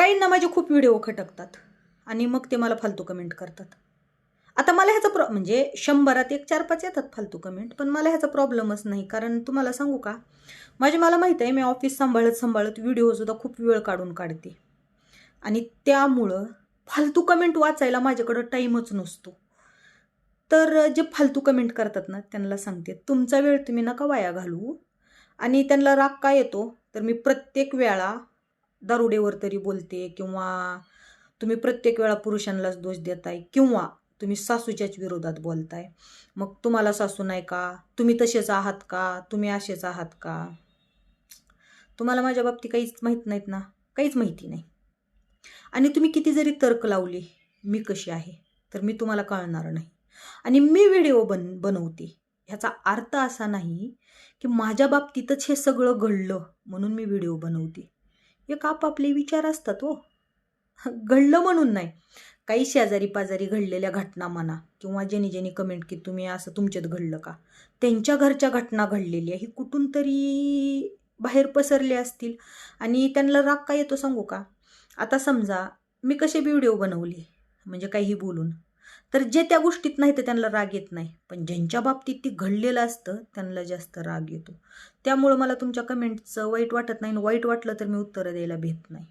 काहींना माझे खूप व्हिडिओ खटकतात आणि मग ते मला फालतू कमेंट करतात. आता मला ह्याचा प्रॉ म्हणजे शंभरात एक चार पाच येतात फालतू कमेंट पण मला ह्याचा प्रॉब्लेमच नाही. कारण तुम्हाला सांगू का? माझे मला माहीत आहे मी ऑफिस सांभाळत सांभाळत व्हिडिओसुद्धा खूप वेळ काढून काढते. आणि त्यामुळं फालतू कमेंट वाचायला माझ्याकडं टाईमच नसतो. तर जे फालतू कमेंट करतात ना त्यांना सांगते तुमचा वेळ तुम्ही नका वाया घालवू. आणि त्यांना राग काय येतो? तर मी प्रत्येक वेळा दारुडेवर तरी बोलते किंवा तुम्ही प्रत्येक वेळा पुरुषांनाच दोष देताय किंवा तुम्ही सासूच्याच विरोधात बोलताय. मग तुम्हाला सासू नाही का? तुम्ही तसेच आहात का? तुम्ही असेच आहात का? तुम्हाला माझ्या बाबतीत काहीच माहीत नाहीत ना? काहीच माहिती नाही. आणि तुम्ही किती जरी तर्क लावले मी कशी आहे? तर मी तुम्हाला कळणार नाही. आणि मी व्हिडिओ बन बनवते. ह्याचा अर्थ असा नाही की माझ्या बाबतीतच हे सगळं घडलं म्हणून मी व्हिडिओ बनवते. एक आपापले विचार असतात हो. घडलं म्हणून नाही. काही शेजारी पाजारी घडलेल्या घटना म्हणा किंवा ज्यांनी ज्यांनी कमेंट की तुम्ही असं तुमच्यात घडलं का? त्यांच्या घरच्या घटना घडलेल्या ही कुठून तरी बाहेर पसरले असतील आणि त्यांना राग काय येतो सांगू का? आता समजा मी कसे व्हिडिओ बनवले म्हणजे काही बोलून. तर जे त्या गोष्टीत नाही तर त्यांना राग येत नाही. पण ज्यांच्या बाबतीत ती घडलेलं असतं त्यांना जास्त राग येतो. त्यामुळं मला तुमच्या कमेंटचं वाईट वाटत नाही आणि वाईट वाटलं तर मी उत्तरं द्यायला भेट नाही.